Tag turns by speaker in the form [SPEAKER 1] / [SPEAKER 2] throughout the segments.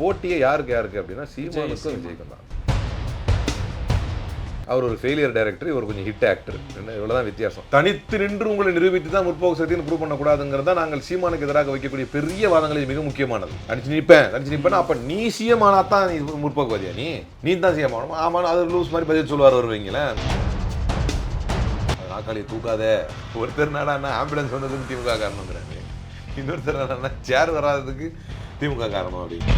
[SPEAKER 1] போட்டியே யாருக்கு யாருக்கு அப்படின்னா சீமானுக்கும் விஜய்க்கும் தான். அவர் ஒரு ஃபெயிலியர் டைரக்டர் இவர் கொஞ்சம் ஹிட் ஆக்டர் இவ்வளவுதான் வித்தியாசம். தனித்து நின்று உங்களை நிரூபித்து தான் முற்போக்கு சக்தின்னு ப்ரூவ் பண்ணக்கூடாதுங்கிறது தான் நாங்கள் சீமானுக்கு எதிராக வைக்கக்கூடிய பெரிய வாதங்களில் மிக முக்கியமானது. தனிச்சு நிற்பேன் தனிச்சு நிற்பேன் அப்ப நீ சிஎம் ஆனா தான் நீ முற்போக்குவாதியா நீ? நீ தான் ஆகணும் ஆமாம் அது லூஸ் மாதிரி பதில் சொல்லுவார் வருவீங்களேன் நாக்காளியை தூக்காதே. ஒருத்தர் நாடானா ஆம்புலன்ஸ் வந்ததுக்கு திமுக காரணங்கிறாங்க இன்னொருத்தர் நாடானா சேர் வராததுக்கு திமுக காரணம் அப்படின்னு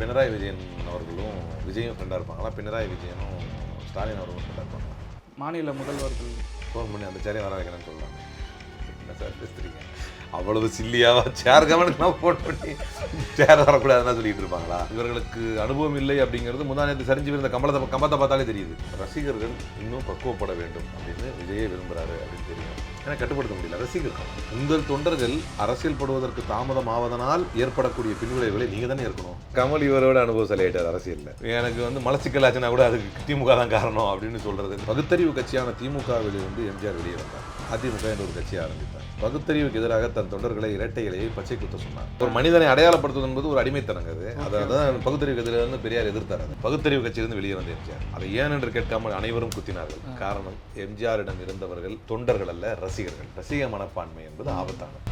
[SPEAKER 1] பினராயி விஜயன் அவர்களும் விஜயும் ஃப்ரெண்டாக இருப்பாங்களா? பினராயி விஜயனும் ஸ்டாலின் அவர்களும் ஃப்ரெண்டாக இருப்பாங்களா?
[SPEAKER 2] மாநில முதல்வர்கள்.
[SPEAKER 1] ஃபோன் பண்ணி அந்த சேரையை வர வைக்கணும்னு சொல்லலாம் என்ன சார் பேசுறீங்க? அவ்வளவு சில்லியாவா சேர் கவனுக்குலாம் ஃபோன் பண்ணி சேர் வரக்கூடாதுன்னு சொல்லிட்டு இருப்பாங்களா? இவர்களுக்கு அனுபவம் இல்லை அப்படிங்கிறது முந்தா நேரத்து சரிஞ்சு இருந்த கம்பளத்தை கம்பத்தை பார்த்தாலே தெரியுது. ரசிகர்கள் இன்னும் பக்குவப்பட வேண்டும் அப்படின்னு விஜயை விரும்புகிறாரு அப்படின்னு தெரியும். ஏன்னா கட்டுப்படுத்த முடியல. ரசிகர்கள் உங்கள் தொண்டர்கள் அரசியல் படுவதற்கு தாமதம் ஆவதனால் ஏற்படக்கூடிய பின்விளைவுகளை நீங்க தானே இருக்கணும் கமல் இவரோட அனுபவசாலி ஆயிட்டார் அரசியல்ல. எனக்கு வந்து மலச்சிக்கல் ஆச்சுன்னா கூட அதுக்கு திமுக தான் காரணம் அப்படின்னு சொல்றது. பகுத்தறிவு கட்சியான திமுகவில் இருந்து எம்ஜிஆர் வெளியே வந்தார். அதிமுக என்ற ஒரு கட்சியை ஆரம்பித்தார். பகுத்தறிவுக்கு எதிராக தன் தொண்டர்களை இரட்டை இலையை பச்சை குத்த சொன்னார். ஒரு மனிதனை அடையாளப்படுத்துவது என்பது ஒரு அடிமைத்தனங்க அது. அதை தான் பகுத்தறிவு எதிராக பெரியார் எதிர்த்தார் பகுத்தறிவு கட்சியிலிருந்து வெளியே வந்த எம்ஜிஆர். அதை ஏன் என்று கேட்காமல் அனைவரும் குத்தினார்கள். காரணம் எம்ஜிஆரிடம் இருந்தவர்கள் தொண்டர்கள் அல்ல ரசிகர்கள். ரசிக மனப்பான்மை என்பது ஆபத்தானது.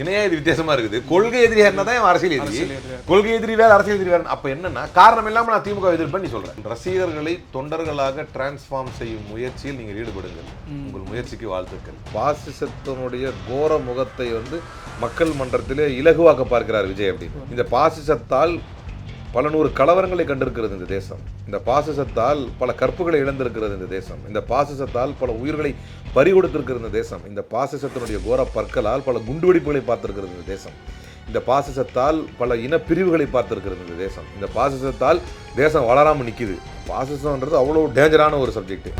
[SPEAKER 1] இணையா இது வித்தியாசமா இருக்குது? கொள்கை எதிரியா இருந்தா தான் அரசியல் எதிரி. கொள்கை எதிரி வேற அரசியல் எதிரி வேற அப்ப என்னன்னா காரணம் இல்லாம நான் திமுக எதிர்ப்பேன் நீ சொல்றேன் ரசிகர்களை தொண்டர்களாக டிரான்ஸ்ஃபார்ம் செய்யும் முயற்சியில் நீங்கள் ஈடுபடுங்கள். உங்கள் முயற்சிக்கு வாழ்த்துக்கள். பாசிசத்தினுடைய கோர முகத்தை வந்து மக்கள் மன்றத்திலே இலகுவாக்க பார்க்கிறார் விஜய் அப்படின்னு இந்த பாசிசத்தால் பல நூறு கலவரங்களை கண்டிருக்கிறது இந்த தேசம். இந்த பாசிசத்தால் பல கற்புகளை இழந்திருக்கிறது இந்த தேசம். இந்த பாசிசத்தால் பல உயிர்களை பறிகொடுத்திருக்கிறது இந்த தேசம். இந்த பாசிசத்தினுடைய கோர பற்களால் பல குண்டுவெடிப்புகளை பார்த்திருக்கிறது இந்த தேசம். இந்த பாசிசத்தால் பல இன பிரிவுகளை பார்த்திருக்கிறது இந்த தேசம். இந்த பாசிசத்தால் தேசம் வளராமல் நிற்கிது பாசிசம்ன்றது அவ்வளோ டேஞ்சரான ஒரு சப்ஜெக்ட்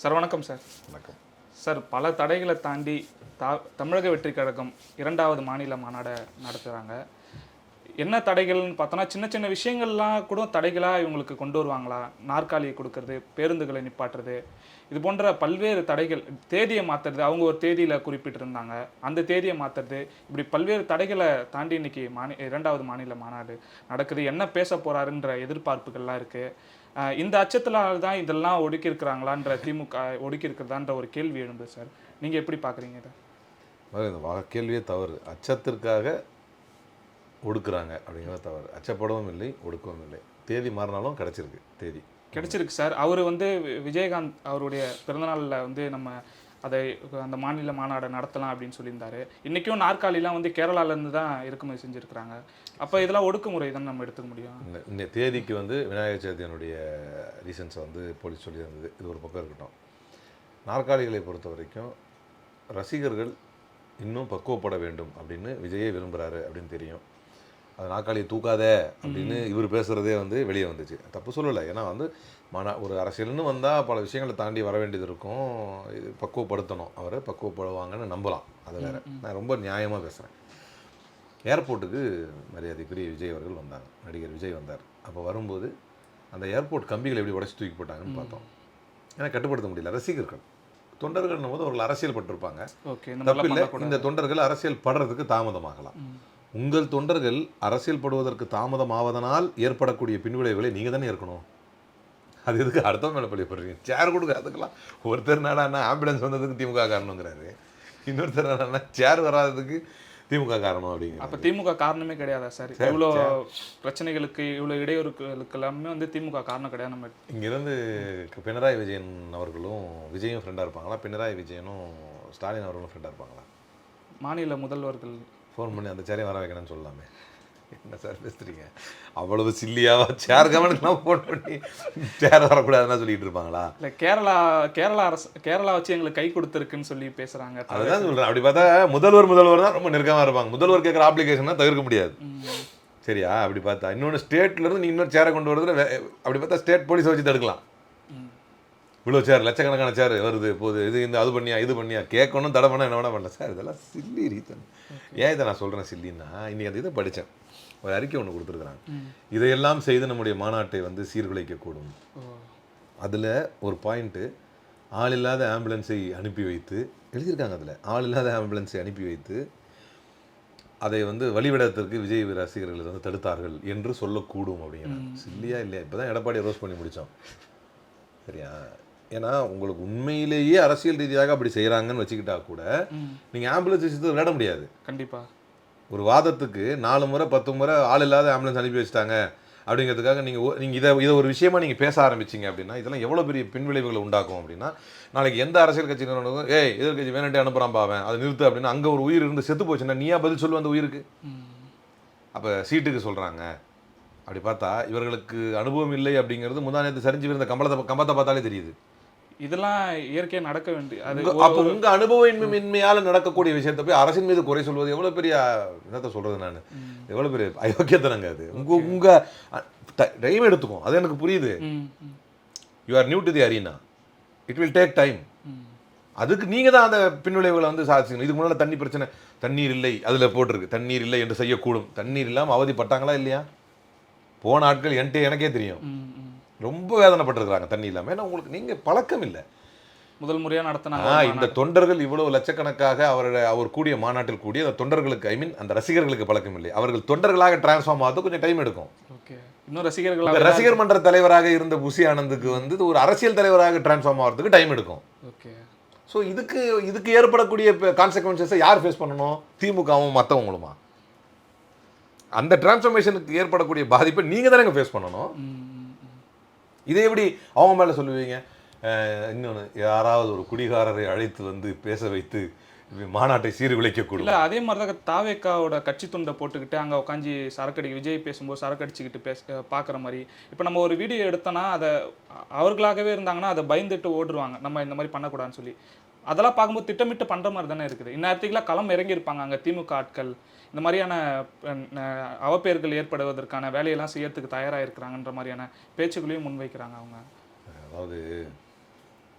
[SPEAKER 2] சார் வணக்கம் சார்.
[SPEAKER 1] வணக்கம்.
[SPEAKER 2] சார் பல தடைகளை தாண்டி தா தமிழக வெற்றி கழகம் இரண்டாவது மாநில மாநாடை நடத்துகிறாங்க என்ன தடைகள்னு பார்த்தோன்னா சின்ன சின்ன விஷயங்கள்லாம் கூட தடைகளாக இவங்களுக்கு கொண்டு வருவாங்களா? நாற்காலியை கொடுக்கறது பேருந்துகளை நிப்பாட்டுறது இது போன்ற பல்வேறு தடைகள் தேதியை மாற்றுறது அவங்க ஒரு தேதியில் குறிப்பிட்டிருந்தாங்க. அந்த தேதியை மாற்றுறது இப்படி பல்வேறு தடைகளை தாண்டி இன்னைக்கு மாநி இரண்டாவது மாநில மாநாடு நடக்குது. என்ன பேச போகிறாருன்ற எதிர்பார்ப்புகள்லாம் இருக்குது இந்த அச்சத்தினால தான் இதெல்லாம் ஒடுக்கி இருக்கிறாங்களான்ற திமுக ஒடுக்கி இருக்கிறதான்ற ஒரு கேள்வி எழும்புது சார். நீங்கள் எப்படி பார்க்குறீங்க இதை?
[SPEAKER 1] இந்த வா- கேள்வியே தவறு. அச்சத்திற்காக ஒடுக்குறாங்க அப்படிங்கிறது தவறு. அச்சப்படவும் இல்லை ஒடுக்கவும் இல்லை. தேதி மாறினாலும் கிடச்சிருக்கு தேதி.
[SPEAKER 2] கிடைச்சிருக்கு சார். அவர் வந்து விஜயகாந்த் அவருடைய பிறந்தநாளில் வந்து நம்ம அதை அந்த மாநில மாநாடை நடத்தலாம் அப்படின்னு சொல்லியிருந்தாரு. இன்றைக்கும் நாற்காலிலாம் வந்து கேரளாலேருந்து தான் இறக்குமதி செஞ்சுருக்கிறாங்க. அப்போ இதெல்லாம் ஒடுக்குமுறை தான் நம்ம எடுத்துக்க முடியும்?
[SPEAKER 1] இந்த தேதிக்கு வந்து விநாயகர் சதுர்த்தியினுடைய ரீசன்ஸை வந்து போலீஸ் சொல்லியிருந்தது. இது ஒரு பக்கம் இருக்கட்டும். நாற்காலிகளை பொறுத்த வரைக்கும் ரசிகர்கள் இன்னும் பக்குவப்பட வேண்டும் அப்படின்னு விஜயே விரும்புகிறாரு அப்படின்னு தெரியும். அது நாற்காலியை தூக்காதே அப்படின்னு இவர் பேசுகிறதே வந்து வெளியே வந்துச்சு. தப்பு சொல்லலை. ஏன்னா வந்து மன ஒரு அரசியல்னு வந்தால் பல விஷயங்களை தாண்டி வர வேண்டியது இருக்கும். இது பக்குவப்படுத்தணும். அவரை பக்குவப்படுவாங்கன்னு நம்பலாம். அது வேற. நான் ரொம்ப நியாயமாக பேசுகிறேன் ஏர்போர்ட்டுக்கு மரியாதைக்குரிய விஜய் அவர்கள் வந்தாங்க நடிகர் விஜய் வந்தார். அப்போ வரும்போது அந்த ஏர்போர்ட் கம்பிகளை எப்படி உடச்சி தூக்கி போட்டாங்கன்னு பார்த்தோம். ஏன்னா கட்டுப்படுத்த முடியல. ரசிகர்கள். தொண்டர்கள் போது அவர்கள் அரசியல் பட்டிருப்பாங்க
[SPEAKER 2] ஓகே. இந்த
[SPEAKER 1] தப்பு
[SPEAKER 2] மாதிரிலாம்
[SPEAKER 1] இல்லை
[SPEAKER 2] பண்ணக்கூடாது.
[SPEAKER 1] இந்த தொண்டர்கள் அரசியல் படுறதுக்கு தாமதமாகலாம். உங்கள் தொண்டர்கள் அரசியல் படுவதற்கு தாமதமாவதனால் ஏற்படக்கூடிய பின்விளைவுகளை நீங்கள் தானே இருக்கணும் அது எதுக்கு அடுத்தவங்க மேலே பள்ளி போடுறீங்க? சேர் கொடுக்க அதுக்கெல்லாம். ஒருத்தர் நாடானா ஆம்புலன்ஸ் வந்ததுக்கு திமுக காரணங்கிறாரு இன்னொருத்தர் நாடானா சேர் வராததுக்கு திமுக காரணம் அப்படிங்கிற
[SPEAKER 2] அப்போ திமுக காரணமே கிடையாதா சார்? இவ்வளோ பிரச்சனைகளுக்கு இவ்வளோ இடையூறுகளுக்கு எல்லாமே வந்து திமுக காரணம் கிடையாது நம்ம.
[SPEAKER 1] இங்கிருந்து பினராயி விஜயன் அவர்களும் விஜயும் ஃப்ரெண்டாக இருப்பாங்களா? பினராயி விஜயனும் ஸ்டாலின் அவர்களும் ஃப்ரெண்டாக இருப்பாங்களா?
[SPEAKER 2] மாநில முதல்வர்கள்
[SPEAKER 1] ஃபோன் பண்ணி அந்த சேரையை வர வைக்கணும்னு சொல்லலாமே என்ன சார் பேசுறீங்க? அவ்வளவு சில்லியாவா சேர் கவனுக்குலாம் ஃபோன் பண்ணி சேர் வரக்கூடாதுன்னா சொல்லிட்டு இருப்பாங்களா?
[SPEAKER 2] இல்லை கேரளா கேரளா அரசு கேரளா வச்சு எங்களுக்கு கை கொடுத்துருக்குன்னு சொல்லி பேசுகிறாங்க
[SPEAKER 1] அதுதான் சொல்றேன். அப்படி பார்த்தா முதல்வர் முதல்வர் தான் ரொம்ப நெருக்கமாக இருப்பாங்க. முதல்வர் கேட்குற அப்ளிகேஷன் தான் தவிர்க்க முடியாது. சரியா? அப்படி பார்த்தா இன்னொன்று ஸ்டேட்ல இருந்து நீ இன்னொரு சேரை கொண்டு வரதுல அப்படி பார்த்தா ஸ்டேட் போலீஸை வச்சு தடுக்கலாம். இவ்வளோ சேர் லட்சக்கணக்கான சேர் வருது போகுது இது இந்த அது பண்ணியா இது பண்ணியா கேட்கணும் தடை பண்ண என்ன வேணா பண்ணல சார் இதெல்லாம் சில்லி ரீசன் ஏன் இதை நான் சொல்கிறேன் சில்லின்னா இன்னைக்கு அந்த இதை படித்தேன். ஒரு அறிக்கை ஒன்று கொடுத்துருக்குறாங்க. இதையெல்லாம் செய்து நம்முடைய மாநாட்டை வந்து சீர்குலைக்கக்கூடும். அதில் ஒரு பாயிண்ட்டு ஆள் இல்லாத ஆம்புலன்ஸை அனுப்பி வைத்து எழுதியிருக்காங்க அதில் ஆள் இல்லாத ஆம்புலன்ஸை அனுப்பி வைத்து அதை வந்து வழிவிடத்திற்கு விஜய் ரசிகர்கள் வந்து தடுத்தார்கள் என்று சொல்லக்கூடும் அப்படிங்கிறாங்க. சில்லியா இல்லையா? இப்போ தான் எடப்பாடி ரோஸ் பண்ணி முடித்தோம். சரியா? ஏன்னா உங்களுக்கு உண்மையிலேயே அரசியல் ரீதியாக அப்படி செய்கிறாங்கன்னு வச்சுக்கிட்டா கூட நீங்கள் ஆம்புலன்ஸ் விஷயத்தை விளையாட முடியாது.
[SPEAKER 2] கண்டிப்பா.
[SPEAKER 1] ஒரு வாதத்துக்கு நாலு முறை பத்து முறை ஆள் இல்லாத ஆம்புலன்ஸ் அனுப்பி வச்சிட்டாங்க அப்படிங்கிறதுக்காக நீங்கள் நீங்கள் இதை இதை ஒரு விஷயமா நீங்கள் பேச ஆரம்பிச்சீங்க அப்படின்னா இதெல்லாம் எவ்வளோ பெரிய பின்விளைவுகளை உண்டாக்கும் அப்படின்னா நாளைக்கு எந்த அரசியல் கட்சி நிறுவனம் ஏய் எதிர்கட்சி வேணுன்ட்டே அனுப்புகிறான் பாவன் அதை நிறுத்து அப்படின்னா அங்கே ஒரு உயிர் இருந்து செத்து போச்சுன்னா நீயா பதில் சொல்லு அந்த உயிருக்கு? அப்போ சீட்டுக்கு சொல்கிறாங்க அப்படி பார்த்தா இவர்களுக்கு அனுபவம் இல்லை அப்படிங்கிறது முந்தா நேரத்து சரிஞ்சு இருந்த கம்பளத்தை கம்பத்தை பார்த்தாலே தெரியுது.
[SPEAKER 2] இதெல்லாம் இயற்கையா நடக்க வேண்டிய அது
[SPEAKER 1] அப்போ உங்க அனுபவமின்மையால நடக்கக்கூடிய விஷயத்தை போய் அரசின் மீது குறை சொல்வது எவ்வளவு பெரிய என்னத்த சொல்றது நான். எவ்வளவு பெரிய அயோக்கியத்தனங்க அது. உங்க உங்க டைம் எடுத்துக்கும் அது எனக்கு புரியுது. You are new to the arena it will take time அதுக்கு நீங்க தான் அந்த பின்விளைவுகளை வந்து சாதிச்சுக்கணும். இதுக்கு முன்னால தண்ணி பிரச்சனை தண்ணீர் இல்லை அதுல போட்டிருக்கு. தண்ணீர் இல்லை என்று செய்யக்கூடும். தண்ணீர் இல்லாம அவதிப்பட்டாங்களா இல்லையா? போன ஆட்கள் என்கிட்ட எனக்கே தெரியும். ரொம்ப வேதனைப்பட்டிருக்கிறாங்க தண்ணி இல்லாம. ஏன்னா உங்களுக்கு நீங்க பழக்கம் இல்லை.
[SPEAKER 2] முதல் முறையா நடத்தினாங்க
[SPEAKER 1] இந்த தொண்டர்கள் இவ்வளவு லட்சக்கணக்காக அவருடைய அவர் கூடிய மாநாட்டில் கூடிய அந்த தொண்டர்களுக்கு ஐ மீன் அந்த ரசிகர்களுக்கு பழக்கம் இல்லை அவர்கள் தொண்டர்களாக டிரான்ஸ்ஃபார்ம் ஆகிறது கொஞ்சம் டைம் எடுக்கும்.
[SPEAKER 2] ஓகே. இன்னும் ரசிகர்களாக
[SPEAKER 1] ரசிகர் மன்ற தலைவராக இருந்த புசி ஆனந்துக்கு வந்து ஒரு அரசியல் தலைவராக டிரான்ஸ்ஃபார்ம் ஆகிறதுக்கு டைம் எடுக்கும்.
[SPEAKER 2] ஓகே.
[SPEAKER 1] ஸோ இதுக்கு இதுக்கு ஏற்படக்கூடிய கான்சிக்வன்சஸை யார் ஃபேஸ் பண்ணணும்? திமுகவும் மற்றவங்களுமா அந்த டிரான்ஸ்ஃபர்மேஷனுக்கு ஏற்படக்கூடிய பாதிப்பை நீங்கள் தானே ஃபேஸ் பண்ணணும் இதை எப்படி அவங்க மேலே சொல்லுவீங்க? இன்னொன்று யாராவது ஒரு குடிகாரரை அழைத்து வந்து பேச வைத்து மாநாட்டை சீர்குலைக்கக்கூடும்.
[SPEAKER 2] இல்லை அதே மாதிரி தான் தாவேக்காவோட கட்சி துண்டை போட்டுக்கிட்டு அங்கே உட்காந்து சரக்கடி விஜய் பேசும்போது சரக்கடிச்சுக்கிட்டு பேச பார்க்குற மாதிரி. இப்போ நம்ம ஒரு வீடியோ எடுத்தோன்னா அதை அவர்களாகவே இருந்தாங்கன்னா அதை பயந்துட்டு ஓடுருவாங்க. நம்ம இந்த மாதிரி பண்ணக்கூடாதுன்னு சொல்லி. அதெல்லாம் பார்க்கும்போது திட்டமிட்டு பண்ணுற மாதிரி தானே இருக்குது. இந்நேரத்துக்குலாம் களம் இறங்கியிருப்பாங்க அங்கே திமுக ஆட்கள். இந்த மாதிரியான அவப்பெயர்கள் ஏற்படுவதற்கான வேலையெல்லாம் செய்யறதுக்கு தயாரா இருக்கிறாங்கன்ற மாதிரியான பேச்சுக்களையும் முன்வைக்கிறாங்க அவங்க.
[SPEAKER 1] அதாவது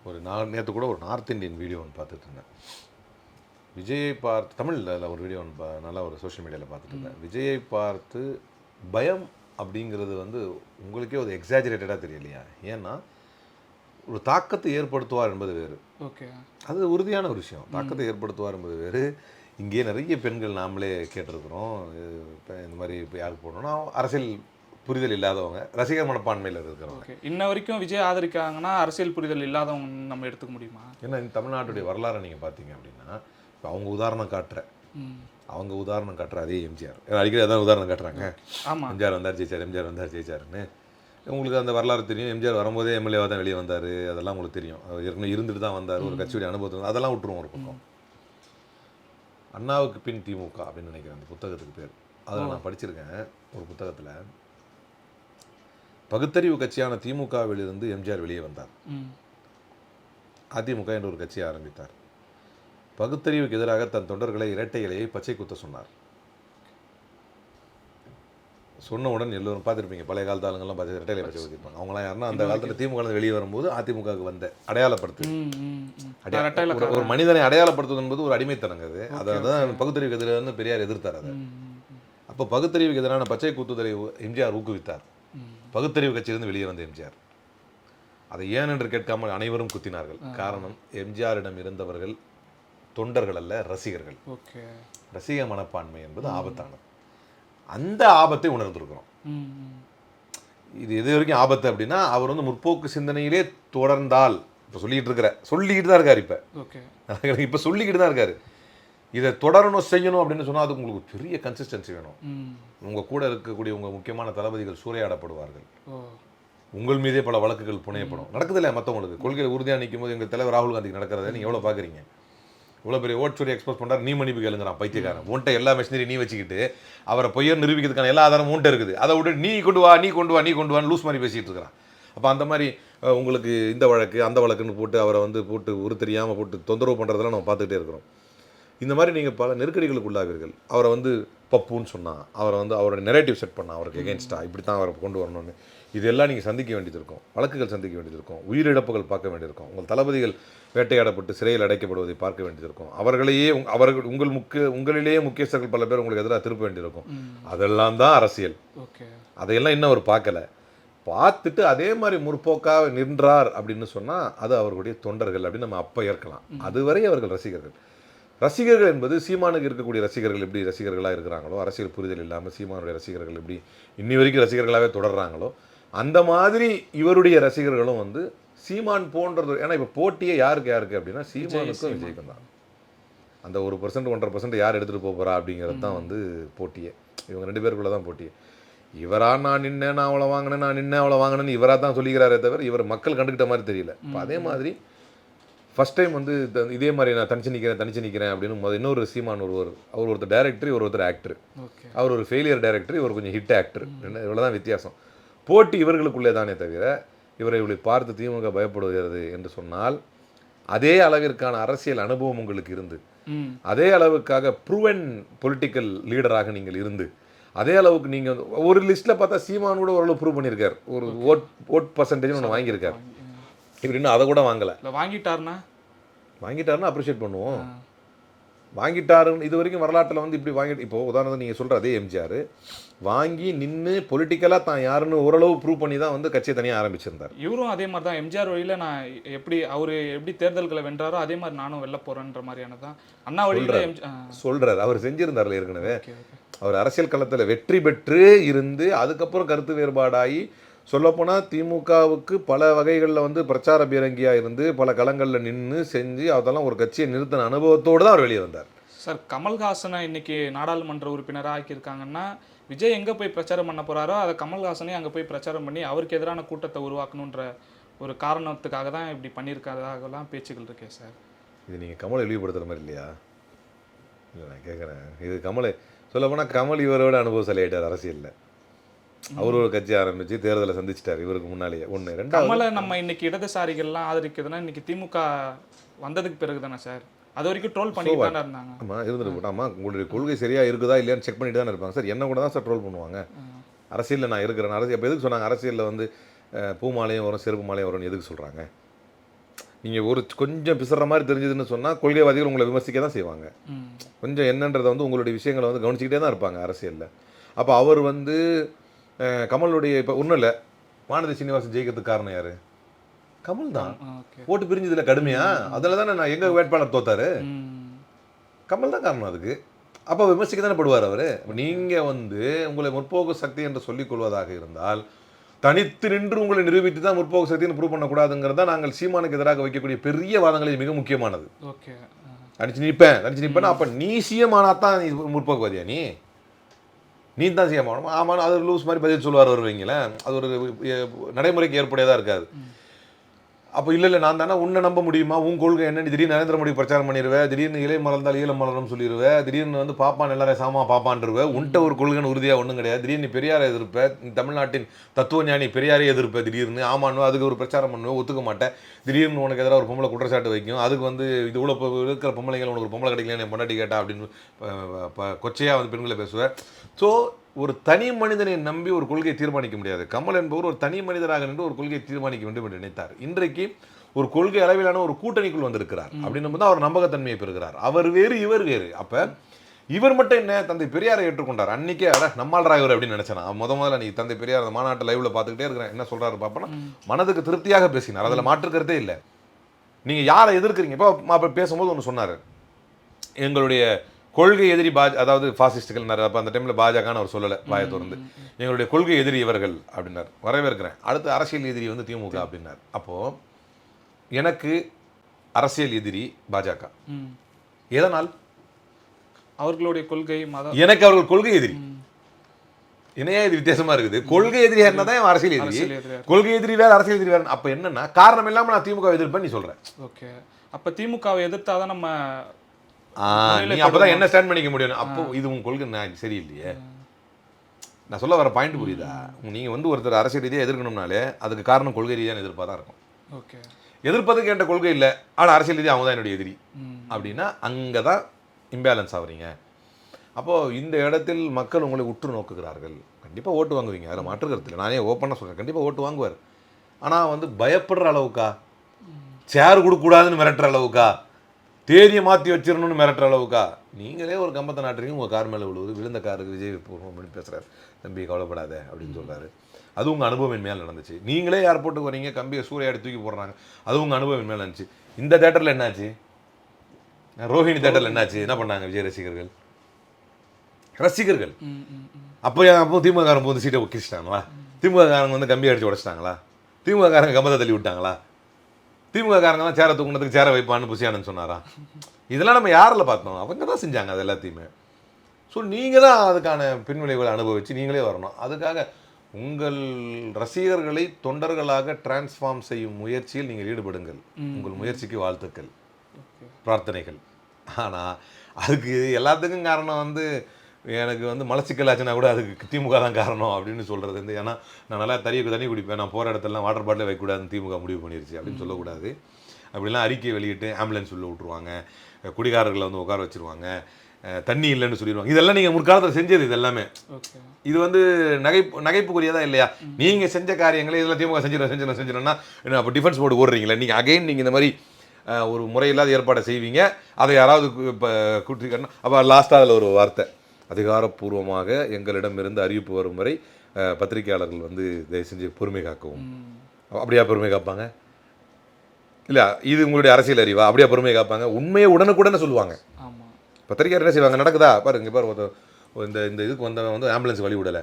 [SPEAKER 1] ஒரு நான் நேற்று கூட ஒரு நார்த் இந்தியன் வீடியோ ஒன்று பார்த்துட்டு இருந்தேன் விஜயை பார்த்து தமிழில் ஒரு வீடியோ ஒன்று நல்லா ஒரு சோஷியல் மீடியாவில் பார்த்துட்டு இருந்தேன் விஜயை பார்த்து பயம் அப்படிங்கிறது வந்து உங்களுக்கே ஒரு எக்ஸாஜரேட்டடாக தெரியலையா? ஏன்னா ஒரு தாக்கத்தை ஏற்படுத்துவார் என்பது வேறு.
[SPEAKER 2] ஓகே.
[SPEAKER 1] அது உறுதியான ஒரு விஷயம். தாக்கத்தை ஏற்படுத்துவார் என்பது வேறு. இங்கே நிறைய பெண்கள் நாமளே கேட்டிருக்கிறோம். இப்போ இந்த மாதிரி இப்போ யாருக்கு போடணும்னா அரசியல் புரிதல் இல்லாதவங்க ரசிகர் மனப்பான்மையில் இருக்கிறவங்க.
[SPEAKER 2] இன்ன வரைக்கும் விஜய் ஆதரிக்காங்கன்னா அரசியல் புரிதல் இல்லாதவங்க நம்ம எடுத்துக்க முடியுமா?
[SPEAKER 1] ஏன்னா இந்த தமிழ்நாட்டுடைய வரலாறை நீங்கள் பார்த்தீங்க அப்படின்னா இப்போ அவங்க உதாரணம் காட்டுற. அவங்க உதாரணம் காட்டுற அதே எம்ஜிஆர். அடிக்கடி அதான் உதாரணம் காட்டுறாங்க.
[SPEAKER 2] ஆமா.
[SPEAKER 1] எம்ஜிஆர் வந்தார் ஜெயிச்சார் எம்ஜிஆர் வந்தார் ஜெயிச்சாருன்னு. உங்களுக்கு அந்த வரலாறு தெரியும். எம்ஜிஆர் வரும்போதே எம்எல்ஏவாக தான் வெளியே வந்தார். அதெல்லாம் உங்களுக்கு தெரியும். ஏற்கனவே இருந்துட்டு தான் வந்தார். ஒரு கட்சியுடைய அனுபவத்தில் அதெல்லாம் விட்டுருவோம் ஒரு பக்கம். அண்ணாவுக்கு பின் திமுக அப்படின்னு நினைக்கிறேன் அந்த புத்தகத்துக்கு பேர். அதில் நான் படிச்சிருக்கேன் ஒரு புத்தகத்தில். பகுத்தறிவு கட்சியான திமுகவிலிருந்து எம்ஜிஆர் வெளியே வந்தார். அதிமுக என்ற ஒரு கட்சியை ஆரம்பித்தார். பகுத்தறிவுக்கு எதிராக தன் தொண்டர்களை இரட்டை இலையை பச்சை குத்த சொன்னார். சொன்னவுடன் எல்லோரும் பார்த்துருப்பீங்க. பழைய காலத்து ஆளுங்கெல்லாம் பார்த்து இரட்டை இலை பச்சை குத்திருப்பாங்க அவங்களாம் யாருன்னா அந்த காலத்தில் திமுக வெளியே வரும்போது அதிமுகவுக்கு வந்த அடையாளப்படுத்து.
[SPEAKER 2] ரெட்டையில
[SPEAKER 1] ஒரு- மனிதனை அடையாளப்படுத்துவது என்பது ஒரு அடிமைத்தனங்க அது. அதை தான் பகுத்தறிவுக்கு எதிராக பெரியார் எதிர்த்தார் அதை. அப்போ பகுத்தறிவுக்கு எதிரான பச்சை குத்துதலை எம்ஜிஆர் ஊக்குவித்தார். பகுத்தறிவு கட்சியிலிருந்து வெளியே வந்த எம்ஜிஆர். அதை ஏன் என்று கேட்காமல் அனைவரும் குத்தினார்கள். காரணம் எம்ஜிஆரிடம் இருந்தவர்கள் தொண்டர்கள் அல்ல ரசிகர்கள். ரசிக மனப்பான்மை என்பது ஆபத்தானது. அந்த ஆபத்தை உணர்ந்திருக்கிறோம். இது எது வரைக்கும் ஆபத்து அப்படின்னா அவர் வந்து முற்போக்கு சிந்தனையிலே தொடர்ந்தால் இப்போ சொல்லிட்டு இருக்கிற சொல்லிக்கிட்டு தான் இருக்கார் இப்போ.
[SPEAKER 2] ஓகே.
[SPEAKER 1] இப்போ சொல்லிக்கிட்டு தான் இருக்காரு. இதை தொடரணும் செய்யணும் அப்படின்னு சொன்னால் அதுக்கு உங்களுக்கு பெரிய கன்சிஸ்டன்சி வேணும். உங்கள் கூட இருக்கக்கூடிய உங்கள் முக்கியமான தளபதிகள் சூறையாடப்படுவார்கள். உங்கள் மீதே பல வழக்குகள் புனையப்படும். நடக்குது மற்றவங்களுக்கு கொள்கையில் உறுதியாக நிற்கும் போது எங்கள் தலைவர் ராகுல் காந்திக்கு நடக்கிறத நீங்கள் எவ்வளோ பார்க்குறீங்க இவ்வளோ பெரிய ஓட்சூரி எக்ஸ்போஸ் பண்ணுறாரு நீ மன்னிப்பு கேளுங்கிறான் பைத்தியக்காரன். உன்ட்ட எல்லா மிஷினரி நீ வச்சுக்கிட்டு அவரை பொய்யர் நிரூபிக்கிறதுக்கான எல்லா ஆதாரமும் உன்ட்ட இருக்குது. அதை விட்டு நீ கொண்டு வா நீ கொண்டு வா நீ கொண்டு வான்னு லூஸ் மாதிரி பேசிகிட்டு இருக்கிறான். அப்போ அந்த மாதிரி உங்களுக்கு இந்த வழக்கு அந்த வழக்குன்னு போட்டு அவரை வந்து போட்டு உரு தெரியாமல் போட்டு தொந்தரவு பண்ணுறதெல்லாம் நம்ம பார்த்துக்கிட்டே இருக்கிறோம். இந்த மாதிரி நீங்கள் பல நெருக்கடிகளுக்கு உள்ளாவீர்கள் அவரை வந்து பப்புன்னு சொன்னான் அவரை வந்து அவரோட நெரேட்டிவ் செட் பண்ணான் அவருக்கு எகென்ஸ்டாக இப்படி தான் அவரை கொண்டு வரணும்னு. இதெல்லாம் நீங்கள் சந்திக்க வேண்டியது இருக்கும். வழக்குகள் சந்திக்க வேண்டியது இருக்கும். உயிரிழப்புகள் பார்க்க வேண்டியிருக்கும் உங்கள் தளபதிகள் வேட்டையாடப்பட்டு சிறையில் அடைக்கப்படுவதை பார்க்க வேண்டியது இருக்கும் அவர்களையே அவர்கள் உங்கள் முக்கிய உங்களிலேயே முக்கியஸ்தர்கள் பல பேர் உங்களுக்கு எதிராக திருப்ப வேண்டியிருக்கும். அதெல்லாம் தான் அரசியல்.
[SPEAKER 2] ஓகே.
[SPEAKER 1] அதையெல்லாம் இன்னும் அவர் பார்க்கல. பார்த்துட்டு அதே மாதிரி முற்போக்காக நின்றார் அப்படின்னு சொன்னா அது அவர்களுடைய தொண்டர்கள் அப்படின்னு நம்ம அப்ப ஏற்கலாம். அதுவரை அவர்கள் ரசிகர்கள். ரசிகர்கள் என்பது சீமானுக்கு இருக்கக்கூடிய ரசிகர்கள் எப்படி ரசிகர்களாக இருக்கிறாங்களோ அரசியல் புரிதல் இல்லாமல் சீமானுடைய ரசிகர்கள் எப்படி இன்னி வரைக்கும் ரசிகர்களாகவே தொடர்றாங்களோ அந்த மாதிரி இவருடைய ரசிகர்களும் வந்து சீமான் போன்றது ஏன்னா இப்போ போட்டியே யாருக்கு யாருக்கு அப்படின்னா சீமானுக்கும் விஜய்க்கும் தான். அந்த ஒரு பர்சன்ட் ஒன்றரை பர்சன்ட் யார் எடுத்துகிட்டு போக போகிறா அப்படிங்கிறது தான் வந்து போட்டியே. இவங்க ரெண்டு பேருக்குள்ள தான் போட்டியே. இவரா நான் நின்னேன் நான் அவ்வளோ வாங்கினேன் நான் நின்னேன் அவ்வளோ வாங்கினேன்னு இவராக தான் சொல்லிக்கிறாரே தவிர இவர் மக்கள் கண்டுக்கிட்ட மாதிரி தெரியல. இப்போ அதே மாதிரி ஃபர்ஸ்ட் டைம் வந்து இதே மாதிரி நான் தனிச்சு நிற்கிறேன் தனிச்சு நிற்கிறேன் அப்படின்னு முத இன்னொரு சீமான் ஒருவர் அவர் ஒருத்தர் டேரக்டர் இவர் ஒருத்தர் ஆக்டர் அவர் ஒரு ஃபெயிலியர் டைரக்டர் இவர் கொஞ்சம் ஹிட் ஆக்டர் இவ்வளோ தான் வித்தியாசம். போட்டி இவர்களுக்குள்ளே தானே தவிர இவரை இவளை பார்த்து திமுக பயப்படுகிறது என்று சொன்னால் அதே அளவிற்கான அரசியல் அனுபவம் உங்களுக்கு இருந்து அதே அளவுக்காக ப்ரூவன் பொலிட்டிக்கல் லீடராக நீங்கள் இருந்து அதே அளவுக்கு நீங்கள் ஒரு லிஸ்ட்டில் பார்த்தா சீமான் கூட ஓரளவு ப்ரூவ் பண்ணியிருக்கார். ஒரு ஓட் ஓட் பர்சன்டேஜ் ஒன்று வாங்கியிருக்கார். இவர் இன்னும் அதை கூட வாங்கலை.
[SPEAKER 2] வாங்கிட்டாருன்னா
[SPEAKER 1] வாங்கிட்டாருன்னா அப்ரிஷியேட் பண்ணுவோம். வாங்கிட்டாருன்னு இது வரைக்கும் வரலாற்றில் வந்து இப்படி வாங்கி இப்போ உதாரணத்துக்கு நீங்கள் சொல்கிற அதே எம்ஜிஆர் வாங்கி நின்று பொலிட்டிக்கலாக தான் யாருன்னு ஓரளவு ப்ரூவ் பண்ணி தான் வந்து கட்சியை தனியாக ஆரம்பிச்சிருந்தார்.
[SPEAKER 2] இவரும் அதே மாதிரி தான். எம்ஜிஆர் வழியில நான் எப்படி அவர் எப்படி தேர்தல்களை வென்றாரோ அதே மாதிரி நானும் வெல்ல போறேன்ற மாதிரியான தான். அண்ணா வழியில
[SPEAKER 1] சொல்கிறார் அவர் செஞ்சிருந்தார்ல ஏற்கனவே. அவர் அரசியல் களத்தில் வெற்றி பெற்று இருந்து அதுக்கப்புறம் கருத்து வேறுபாடாகி சொல்லப்போனால் திமுகவுக்கு பல வகைகளில் வந்து பிரச்சார பீரங்கியாக இருந்து பல களங்களில் நின்று செஞ்சு அதெல்லாம் ஒரு கட்சியை நிறுத்தின அனுபவத்தோடு தான் அவர் வெளியே வந்தார்.
[SPEAKER 2] சார் கமல்ஹாசனை இன்னைக்கு நாடாளுமன்ற உறுப்பினராக ஆக்கியிருக்காங்கன்னா விஜய் எங்கே போய் பிரச்சாரம் பண்ண போறாரோ அதை கமல்ஹாசனே அங்கே போய் பிரச்சாரம் பண்ணி அவருக்கு எதிரான கூட்டத்தை உருவாக்கணுன்ற ஒரு காரணத்துக்காக தான் இப்படி பண்ணியிருக்கிறதாகலாம் பேச்சுக்கள் இருக்கே சார்.
[SPEAKER 1] இது நீங்கள் கமலை இழிவுபடுத்துகிற மாதிரி இல்லையா? இல்லை நான் கேட்குறேன் இது கமலை சொல்லப்போனால் கமல் இவரோட அனுபவசாலி ஆயிட்டார் அரசியலில். அவர் ஒரு கட்சி ஆரம்பித்து தேர்தலை சந்திச்சிட்டார் இவருக்கு முன்னாலேயே. ஒன்று ரெண்டாவது
[SPEAKER 2] கமலை நம்ம இன்னைக்கு இடதுசாரிகள்லாம் ஆதரிக்கிறதுனா இன்னைக்கு திமுக வந்ததுக்கு பிறகு தானே சார்? அது வரைக்கும் ட்ரோல் பண்ணிட்டு தானே இருந்தாங்க.
[SPEAKER 1] ஆமாம் இருந்துட்டு போட்டாமா உங்களுடைய கொள்கை சரியாக இருக்குதா இல்லையான்னு செக் பண்ணிட்டு தானே இருப்பாங்க. சார் என்ன கூட தான் சார் ட்ரோல் பண்ணுவாங்க. அரசியலில் நான் இருக்கிறேன். அரசியல் அப்போ எதுக்கு சொன்னாங்க? அரசியலில் வந்து அஹ், பூ மாலையும் வரும் செருப்பு மாலையும் வரும்னு எதுக்கு சொல்கிறாங்க நீங்கள் ஒரு கொஞ்சம் பிசுற மாதிரி தெரிஞ்சதுன்னு சொன்னால் கொள்கைவாதிகள் உங்களை விமர்சிக்க தான் செய்வாங்க. கொஞ்சம் என்னன்றதை வந்து உங்களுடைய விஷயங்களை வந்து கவனிச்சுக்கிட்டே தான் இருப்பாங்க அரசியலில். அப்போ அவர் வந்து கமலுடைய இப்போ ஒன்றும் இல்லை. வானதி சீனிவாசன் ஜெயிக்கிறதுக்கு காரணம் யார்? கமல் தான். ஓட்டு பிரிஞ்சதுல கடுமையா? அதில் தானே நான் எங்கள் வேட்பாளர் தோத்தாரு? கமல் தான் காரணம் அதுக்கு. அப்போ விமர்சிக்க தானே படுவார் அவர்? நீங்கள் வந்து உங்களை முற்போக்கு சக்தி என்று சொல்லிக் கொள்வதாக இருந்தால் தனித்து நின்று உங்களை நிரூபித்து தான் முற்போக்கு சக்தின்னு ப்ரூவ் பண்ணக்கூடாதுங்கிறது நாங்கள் சீமானுக்கு எதிராக வைக்கக்கூடிய பெரிய வாதங்களில் மிக முக்கியமானது. தனிச்சு நிற்பேன் தனிச்சு நிற்பேன்னா அப்போ நீ சிஎம் ஆனா தான் முற்போக்குவாதியா நீ? நீ தான் செய்ய மாட்டோம் ஆமாம் அது லூஸ் மாதிரி பதில் சொல்லுவார் வருவீங்களேன் அது ஒரு நடைமுறைக்கு ஏற்புடையதாக இருக்காது. அப்போ இல்லை இல்லை நான் தானே உன்னை நம்ப முடியுமா? உன் கொள்கை என்னன்னு திடீர்னு நரேந்திர மோடி பிரச்சாரம் பண்ணிடுவேன் திடீர்னு இலை மலர்ந்தால் ஈழம் மலரும் சொல்லிடுவேன் திடீர்னு வந்து பாப்பான் எல்லாரையும் சாமா பாப்பான்ருவேன் உன்ட்ட ஒரு கொள்கைன்னு உறுதியாக ஒன்றும் கிடையாது. திடீர்னு பெரியாரை எதிர்ப்பேன் தமிழ்நாட்டின் தத்துவ ஞானி பெரியாரை எதிர்ப்ப திடீர்னு ஆமான்னு அதுக்கு ஒரு பிரச்சாரம் பண்ணுவேன் ஒத்துக்க மாட்டேன். திடீர்னு உனக்கு எதிராக ஒரு பொம்பளை குற்றச்சாட்டு வைக்கும். அதுக்கு வந்து இது இவ்வளோ இருக்கிற பொம்பளைகள் உனக்கு ஒரு பொம்பளை கிடைக்கல என் பொண்டாட்டி கேட்டா அப்படின்னு கொச்சையாக வந்து பெண்களை பேசுவேன் ஸோ ஒரு தனி மனிதனை நம்பி ஒரு கொள்கையை தீர்மானிக்க முடியாது. கமல் என்பவர் ஒரு தனி மனிதராக நின்று ஒரு கொள்கையை தீர்மானிக்க வேண்டும் என்று நினைத்தார். இன்றைக்கு ஒரு கொள்கை அளவிலான ஒரு கூட்டணிக்குள் வந்திருக்கிறார். அப்படின்னு போது அவர் நம்பகத்தன்மையை பெறுகிறார். அவர் வேறு இவர் வேறு. அப்ப இவர் மட்டும் என்ன? தந்தை பெரியாரை ஏற்றுக்கொண்டார். அன்னைக்கே அட நம்மால் இவர் அப்படின்னு நினைச்சேன் நான். முத முதல்ல நீ தந்தை பெரியார் அந்த மாநாட்டு லைவ்ல பார்த்துக்கிட்டே இருக்கிறேன். என்ன சொல்றாரு பாப்பனா மனதுக்கு திருப்தியாக பேசினார். அதில் மாற்றுக்கிறதே இல்லை. நீங்க யாரை எதிர்க்கிறீங்க? இப்போ பேசும்போது ஒன்று சொன்னாரு. எங்களுடைய கொள்கை எதிரி பாஜ அதாவது பாசிஸ்டுகள் நிறைய அப்போ அந்த டைமில் பாஜகன்னு அவர் சொல்லலை வாயை திறந்து. எங்களுடைய கொள்கை எதிரி இவர்கள் அப்படின்னார். வரவேற்கிறேன். அடுத்து அரசியல் எதிரி வந்து திமுக அப்படின்னார். அப்போது எனக்கு அரசியல் எதிரி பாஜக. எதனால்?
[SPEAKER 2] அவர்களுடைய கொள்கை மத
[SPEAKER 1] எனக்கு அவர்கள் கொள்கை எதிரி. இணையா இது வித்தியாசமா இருக்குது? கொள்கை எதிரி என்னதான் இவன் அரசியல் எதிரி.
[SPEAKER 2] எதிரியா
[SPEAKER 1] கொள்கை எதிரி வேற அரசியல் எதிரி வேற. அப்ப என்னன்னா காரணம் இல்லாம நான் திமுக எதிர்ப்பேன் நீ சொல்ற.
[SPEAKER 2] ஓகே. அப்ப திமுகவை எதிர்த்தாதான் நம்ம
[SPEAKER 1] நீ அப்பதான் என்ன ஸ்டாண்ட் பண்ணிக்க முடியும் அப்போ இது உன் கொள்கை நான் சரியில்லையே. நான் சொல்ல வர பாயிண்ட் புரியுதா? நீங்க வந்து ஒருத்தர் அரசியல் ரீதியா எதிர்க்கணும்னாலே அதுக்கு காரணம் கொள்கை ரீதியான எதிர்ப்பாக தான் இருக்கும்.
[SPEAKER 2] ஓகே.
[SPEAKER 1] எதிர்ப்பதுக்கு என்ற கொள்கை இல்லை. ஆனா அரசியல் ரீதியாக அவங்க தான் என்னுடைய எதிரி. அப்படின்னா அங்கே தான் இம்பேலன்ஸ் ஆகுறீங்க அப்போது இந்த இடத்தில் மக்கள் உங்களை உற்று நோக்குகிறார்கள். கண்டிப்பாக ஓட்டு வாங்குவீங்க. அதில் மாற்று இல்லை. நானே ஓப்பனாக சொல்கிறேன் கண்டிப்பாக ஓட்டு வாங்குவார். ஆனால் வந்து பயப்படுற அளவுக்கா? சேர் கொடுக்கக்கூடாதுன்னு மிரட்டுற அளவுக்கா? தேதியை மாற்றி வச்சிடணும்னு மிரட்டுற அளவுக்கா? நீங்களே ஒரு கம்பத்தை நாட்டுறீங்க உங்கள் கார் மேலே விழுவுது விழுந்த காருக்கு விஜய் பூர்வம் அப்படின்னு பேசுகிறார் தம்பி கவலைப்படாத அப்படின்னு சொல்றாரு. அது உங்கள் அனுபவம் மேல் நடந்துச்சு. நீங்களே ஏர்போர்ட்டுக்கு வரீங்க கம்பியை சூறையாடி தூக்கி போடுறாங்க. அது உங்கள் அனுபவம் மேல் நடந்துச்சு. இந்த தேட்டரில் என்னாச்சு? ரோஹிணி தேட்டரில் என்னாச்சு? என்ன பண்ணாங்க விஜய் ரசிகர்கள்? ரசிகர்கள். அப்போ அப்போ திமுககாரன் வந்து சீட்டை கிழிச்சிட்டாங்களா? திமுககாரங்க வந்து கம்பி அடிச்சு உடைச்சிட்டாங்களா? திமுககாரங்க கம்பத்தை தள்ளி விட்டாங்களா? திமுககாரங்கலாம் சேரை தூக்குனதுக்கு சேரை வைப்பான்னு புசியானன் சொன்னாரா? இதெல்லாம் நம்ம யாரில் பார்த்தோம்? அவங்க தான் செஞ்சாங்க அது எல்லாத்தையுமே. ஸோ நீங்கள் தான் அதுக்கான பின்விளைவுகளை அனுபவிச்சு நீங்களே வரணும். அதுக்காக உங்கள் ரசிகர்களை தொண்டர்களாக டிரான்ஸ்ஃபார்ம் செய்யும் முயற்சியில் நீங்கள் ஈடுபடுங்கள். உங்கள் முயற்சிக்கு வாழ்த்துக்கள். பிரார்த்தனைகள். ஆனால் அதுக்கு எல்லாத்துக்கும் காரணம் வந்து எனக்கு வந்து மலச்சிக்கல் ஆச்சுன்னா கூட அதுக்கு திமுக தான் காரணம் அப்படின்னு சொல்கிறது வந்து. ஏன்னா நான் நல்லா தறியை தண்ணி குடிப்பேன். நான் போகிற இடத்துலலாம் வாட்டர் பாட்டில் வைக்கக்கூடாதுன்னு திமுக முடிவு பண்ணிருச்சு அப்படின்னு சொல்லக்கூடாது. அப்படிலாம் அறிக்கை வெளியிட்டு ஆம்புலன்ஸ் உள்ள விட்ருவாங்க குடிகாரர்களை வந்து உட்கார வச்சிருவாங்க. தண்ணி இல்லைன்னு சொல்லிடுவாங்க இதெல்லாம் நீங்கள் முற்காலத்தில் செஞ்சது இது எல்லாமே. இது வந்து நகைப்பு நகைப்புக்குரியதா இல்லையா? நீங்கள் செஞ்ச காரியங்களை இதில் திமுக செஞ்சிடும் செஞ்சிடும் செஞ்சிடணும்னா என்ன அப்போ டிஃபென்ஸ் போர்டு ஓடுறீங்களா. நீங்கள் அகைன் நீங்கள் இந்த மாதிரி ஒரு முறையில்லாத ஏற்பாடை செய்வீங்க. அதை யாராவது இப்போ கூட்டிக்கணும். அப்போ லாஸ்ட்டாக அதில் ஒரு வார்த்தை. அதிகாரப்பூர்வமாக எங்களிடமிருந்து அறிவிப்பு வரும் வரை பத்திரிகையாளர்கள் வந்து தயவு செஞ்சு பொறுமை காக்கவும். அப்படியா பொறுமை காப்பாங்க? இல்லை இது உங்களுடைய அரசியல் அறிவா? அப்படியா பொறுமை காப்பாங்க? உண்மையை உடனுக்குடனே சொல்லுவாங்க. பத்திரிக்கையார் என்ன செய்வாங்க? நடக்குதா? பாரு இங்கே பாரு இந்த இந்த இதுக்கு வந்தவன் வந்து ஆம்புலன்ஸ் வழி விடலை.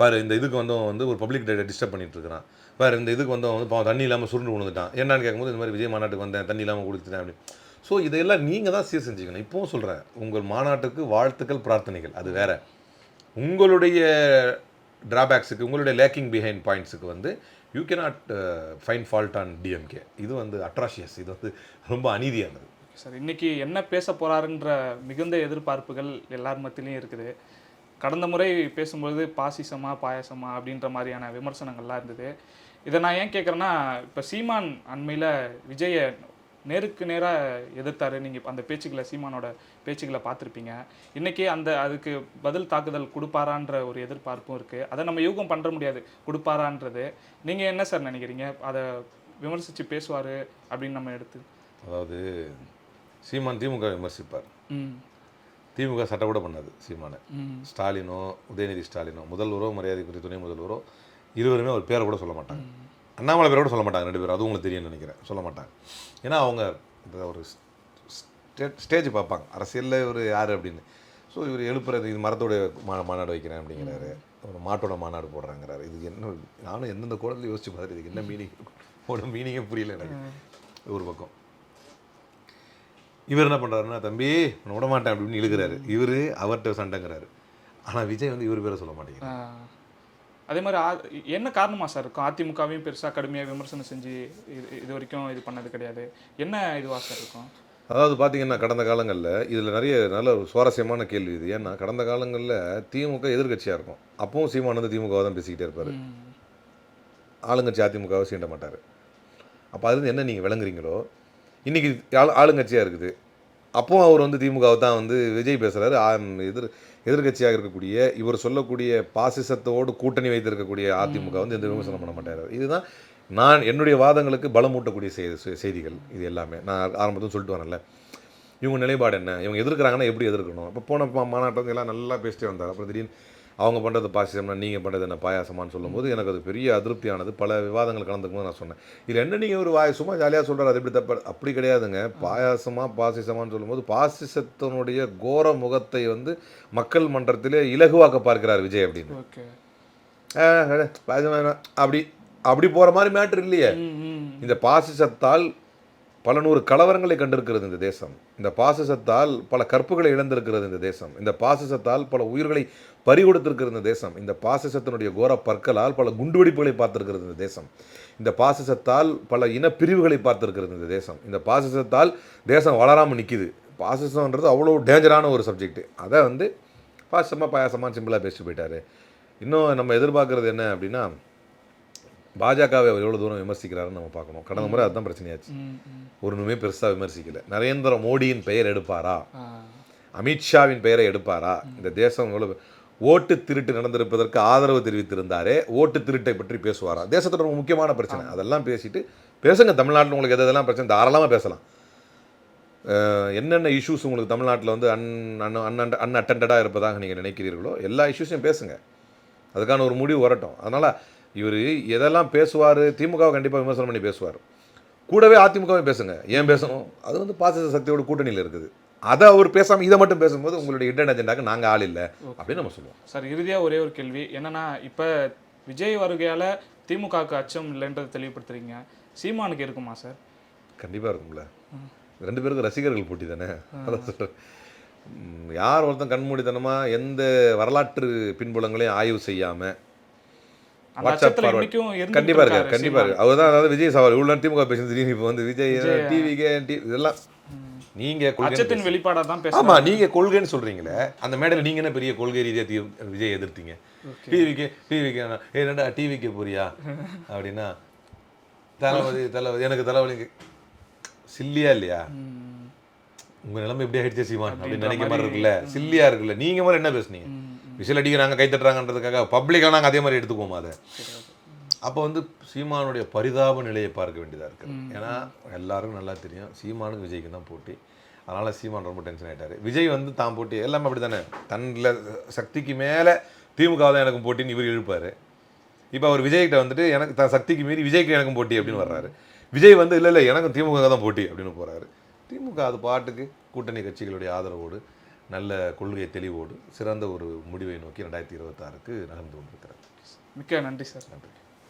[SPEAKER 1] பாரு இந்த இதுக்கு வந்தவன் வந்து ஒரு பப்ளிக் டிஸ்டர்ப் பண்ணிட்டு இருக்கிறான். பாரு இந்த இதுக்கு வந்தவன் வந்து பாவம் தண்ணி இல்லாமல் சுருண்டு விழுந்துட்டான் என்னன்னு கேட்கும்போது இந்த மாதிரி விஜய் மாநாட்டுக்கு வந்தேன் தண்ணி இல்லாமல் கொடுத்துட்டேன் அப்படின்னு. ஸோ இதையெல்லாம் நீங்கள் தான் சீர் செஞ்சுக்கணும். இப்போவும் சொல்கிறேன் உங்கள் மாநாட்டுக்கு வாழ்த்துக்கள் பிரார்த்தனைகள். அது வேற. உங்களுடைய ட்ராபேக்ஸுக்கு உங்களுடைய லேக்கிங் பிஹைண்ட் பாயிண்ட்ஸுக்கு வந்து you cannot find fault on DMK இது வந்து அட்ராஷியஸ் இது வந்து ரொம்ப அநீதியானது.
[SPEAKER 2] சார் இன்றைக்கி என்ன பேச போகிறாருன்ற மிகுந்த எதிர்பார்ப்புகள் எல்லார் மத்தியிலையும் இருக்குது. கடந்த முறை பேசும்பொழுது பாசிசமா பாயாசமா அப்படின்ற மாதிரியான விமர்சனங்கள்லாம் இருந்தது. இதை நான் ஏன் கேட்குறேன்னா இப்போ சீமான் அண்மையில் விஜயை நேருக்கு நேராக எதிர்த்தாரு. நீங்கள் அந்த பேச்சுக்களை சீமானோட பேச்சுக்களை பார்த்துருப்பீங்க. இன்னைக்கு அந்த அதுக்கு பதில் தாக்குதல் கொடுப்பாரான்ற ஒரு எதிர்பார்ப்பும் இருக்குது அதை நம்ம யூகம் பண்ணுற முடியாது. கொடுப்பாரான்றது. நீங்கள் என்ன சார் நினைக்கிறீங்க? அதை விமர்சித்து பேசுவார் அப்படின்னு நம்ம எடுத்து
[SPEAKER 1] அதாவது சீமான் திமுக விமர்சிப்பார். திமுக சட்டை கூட பண்ணாது சீமானை. ஸ்டாலினோ உதயநிதி ஸ்டாலினோ முதல்வரோ மரியாதைக்குரிய துணை முதல்வரோ இருவருமே ஒரு பேரை கூட சொல்ல மாட்டாங்க. அண்ணாமலை பேரை கூட சொல்ல மாட்டாங்க ரெண்டு பேரும். அது உங்களுக்கு தெரியும்னு நினைக்கிறேன். சொல்ல மாட்டாங்க. ஏன்னா அவங்க இந்த ஒரு ஸ்டேஜ் பார்ப்பாங்க. அரசியலில் இவர் யார் அப்படின்னு. ஸோ இவர் எழுப்புறது இது மரத்தோட மா மாநாடு வைக்கிறேன் அப்படிங்கிறாரு. ஒரு மாட்டோட மாநாடு போடுறாங்கிறாரு. இது என்ன நானும் எந்தெந்த கோலத்தில் யோசிச்சு பார்த்துட்டு இதுக்கு என்ன மீனிங் ஒரு மீனிங்கே புரியல எனக்கு. ஒரு பக்கம். இவர் என்ன பண்ணுறாருன்னா தம்பி உன்னை விட மாட்டேன் அப்படின்னு இழுக்கிறாரு. இவர் அவர்கிட்ட சண்டைங்கிறாரு. ஆனால் விஜய் வந்து இவர் பேரை சொல்ல மாட்டேங்கிறார்.
[SPEAKER 2] அதே மாதிரி என்ன காரணமா சார் இருக்கும்? அதிமுகவையும் பெருசாக கடுமையாக விமர்சனம் செஞ்சு இது இது வரைக்கும் இது பண்ணது கிடையாது. என்ன இதுவாக சார் இருக்கும்?
[SPEAKER 1] அதாவது பார்த்தீங்கன்னா கடந்த காலங்களில் இதில் நிறைய நல்ல ஒரு சுவாரஸ்யமான கேள்வி இது. ஏன்னா கடந்த காலங்களில் திமுக எதிர்க்கட்சியாக இருக்கும். அப்பவும் சீமான் வந்து திமுகவை தான் பேசிக்கிட்டே இருப்பார். ஆளுங்கட்சி அதிமுகவை சீண்ட மாட்டார். அப்போ அதுலேருந்து என்ன நீங்கள் விளங்குறீங்களோ? இன்றைக்கி ஆளு ஆளுங்கட்சியாக இருக்குது. அப்பவும் அவர் வந்து திமுகவை தான் வந்து விஜய் பேசுகிறாரு எதிர் எதிர்க்கட்சியாக இருக்கக்கூடிய இவர் சொல்லக்கூடிய பாசிசத்தோடு கூட்டணி வைத்திருக்கக்கூடிய அதிமுக வந்து எந்த விமர்சனம் பண்ண மாட்டார். இதுதான் நான் என்னுடைய வாதங்களுக்கு பலமூட்டக்கூடிய செய்தி செய்திகள் இது எல்லாமே. நான் ஆரம்பத்தில் சொல்லிட்டு வரேன்ல. இவங்க நிலைப்பாடு என்ன? இவங்க எதிர்க்கிறாங்கன்னா எப்படி எதிர்க்கணும்? அப்போ போன மாநாட்டம் எல்லாம் நல்லா பேசிட்டே வந்தார். அப்புறம் திடீர்னு அவங்க பண்ணுறது பாசிசம்னா நீங்கள் பண்ணுறது என்ன பாயாசமான்னு சொல்லும்போது எனக்கு அது பெரிய அதிருப்தியானது. பல விவாதங்கள் கலந்துக்கும் நான் சொன்னேன். இதில் என்ன நீங்கள் ஒரு வாய் சும்மா ஜாலியாக சொல்கிறார் அது எப்படி தப்பு அப்படி கிடையாதுங்க. பாயாசமா பாசிசமான்னு சொல்லும்போது பாசிசத்தினுடைய கோர முகத்தை வந்து மக்கள் மன்றத்திலே இலகுவாக்க பார்க்கிறார் விஜய் அப்படின்னு. அப்படி அப்படி போகிற மாதிரி மேட்ரு இல்லையே. இந்த பாசிசத்தால் பல நூறு கலவரங்களை கண்டிருக்கிறது இந்த தேசம். இந்த பாசிசத்தால் பல கற்புகளை இழந்திருக்கிறது இந்த தேசம். இந்த பாசிசத்தால் பல உயிர்களை பறிகொடுத்திருக்கிறது இந்த தேசம். இந்த பாசிசத்தினுடைய கோர பற்களால் பல குண்டுவெடிப்புகளை பார்த்திருக்கிறது இந்த தேசம். இந்த பாசிசத்தால் பல இனப்பிரிவுகளை பார்த்திருக்கிறது இந்த தேசம். இந்த பாசிசத்தால் தேசம் வளராமல் நிற்கிது பாசிசம்ன்றது அவ்வளோ டேஞ்சரான ஒரு சப்ஜெக்ட் அதை வந்து பாசிசமாக பாயாசமாக சிம்பிளாக பேசிட்டு போயிட்டாரு. இன்னும் நம்ம எதிர்பார்க்கறது என்ன அப்படின்னா பாஜகவை அவர் எவ்வளோ தூரம் விமர்சிக்கிறாருன்னு நம்ம பார்க்கணும். கடந்த முறை அதுதான் பிரச்சனையாச்சு. ஒன்றுமே பெருசாக விமர்சிக்கல. நரேந்திர மோடியின் பெயர் எடுப்பாரா? அமித்ஷாவின் பெயரை எடுப்பாரா? இந்த தேசம் எவ்வளவு ஓட்டு திருட்டு நடந்திருப்பதற்கு ஆதரவு தெரிவித்திருந்தாரே ஓட்டு திருட்டை பற்றி பேசுவாரா? தேசத்தோட ஒரு முக்கியமான பிரச்சனை. அதெல்லாம் பேசிட்டு பேசுங்க தமிழ்நாட்டில் உங்களுக்கு எது எதெல்லாம் பிரச்சனை தாராளமாக பேசலாம். என்னென்ன இஷ்யூஸ் உங்களுக்கு தமிழ்நாட்டில் வந்து அன் அன் அன் அன்அட்டண்டடாக இருப்பதாக நீங்கள் நினைக்கிறீர்களோ எல்லா இஷ்யூஸையும் பேசுங்க. அதுக்கான ஒரு முடிவு வரட்டும். அதனால் இவர் எதெல்லாம் பேசுவார் திமுகவை கண்டிப்பாக விமர்சனம் பண்ணி பேசுவார். கூடவே அதிமுகவை பேசுங்க. ஏன் பேசணும்? அது வந்து பாசிச சக்தியோட கூட்டணியில் இருக்குது. அதை அவர் பேசாமல் இதை மட்டும் பேசும்போது உங்களுடைய இடன் அஜெண்டாக்கு நாங்கள் ஆள் இல்லை அப்படின்னு நம்ம சொல்லுவோம்.
[SPEAKER 2] சார் இறுதியாக ஒரே ஒரு கேள்வி. என்னன்னா இப்போ விஜய் வருகையால் திமுகவுக்கு அச்சம் இல்லைன்றதை தெளிவுபடுத்துறீங்க. சீமானுக்கு இருக்குமா சார்
[SPEAKER 1] கண்டிப்பாக இருக்கும்ல. ரெண்டு பேருக்கும் ரசிகர்கள் போட்டி தானே? அதான் யார் ஒருத்தன் கண்மூடித்தனமாக எந்த வரலாற்று பின்புலங்களையும் ஆய்வு செய்யாமல் வாட்ஸ்அப் கண்டிப்பா இருக்கு
[SPEAKER 2] இருக்காரு
[SPEAKER 1] கண்டிப்பா இருக்கு. அவர் தான் அதாவது விஜய் சவால் இவ்வளோ திமுக பேசுறது இப்போ வந்து விஜய் டிவிக்கே இதெல்லாம் நீங்க
[SPEAKER 2] அச்சத்தின் வெளிப்பாடாக தான் பேச
[SPEAKER 1] ஆமா நீங்க கொள்கைன்னு சொல்றீங்களே அந்த மேடையில் நீங்க என்ன பெரிய கொள்கை ரீதியா விஜய் எதிர்த்தீங்க? டிவிக்கு டிவிக்கு என்னடா டிவிக்கு போறியா? அப்படின்னா தளபதி தளபதி எனக்கு தளபதி சில்லியா இல்லையா? உங்க நிலைமை எப்படி ஆயிடுச்சு சீமான் அப்படின்னு நினைக்க மாதிரி இருக்குல்ல? சில்லியா இருக்குல்ல? நீங்க மாதிரி என்ன பேசுனீங்க? விசில் அடிக்கிறாங்க கை தட்டுறாங்கன்றதுக்காக பப்ளிக்காக நாங்கள் அதே மாதிரி எடுத்துக்குவோமா அதை? அப்போ வந்து சீமானுடைய பரிதாப நிலையை பார்க்க வேண்டியதாக இருக்குது. ஏன்னா எல்லாருக்கும் நல்லா தெரியும். சீமானுக்கு விஜய்க்கு தான் போட்டி. அதனால் சீமான் ரொம்ப டென்ஷன் ஆயிட்டாரு. விஜய் வந்து தான் போட்டி எல்லாமே அப்படி தானே தன்னில் சக்திக்கு மேலே திமுக தான் எனக்கும் போட்டின்னு இவர் இழுப்பார் இப்போ அவர் விஜய்கிட்ட வந்துட்டு எனக்கு தான் சக்திக்கு மீறி விஜய்க்கு எனக்கும் போட்டி அப்படின்னு வர்றாரு. விஜய் வந்து இல்லை இல்லை எனக்கும் திமுக தான் போட்டி அப்படின்னு போகிறாரு திமுக அது பாட்டுக்கு கூட்டணி கட்சிகளுடைய ஆதரவோடு நல்ல கொள்கை தெளிவோடு சிறந்த ஒரு முடிவை நோக்கி ரெண்டாயிரத்தி இருபத்தாறுக்கு நகர்ந்து கொண்டிருக்கிறார்.
[SPEAKER 2] மிக்க நன்றி சார்.
[SPEAKER 1] நன்றி.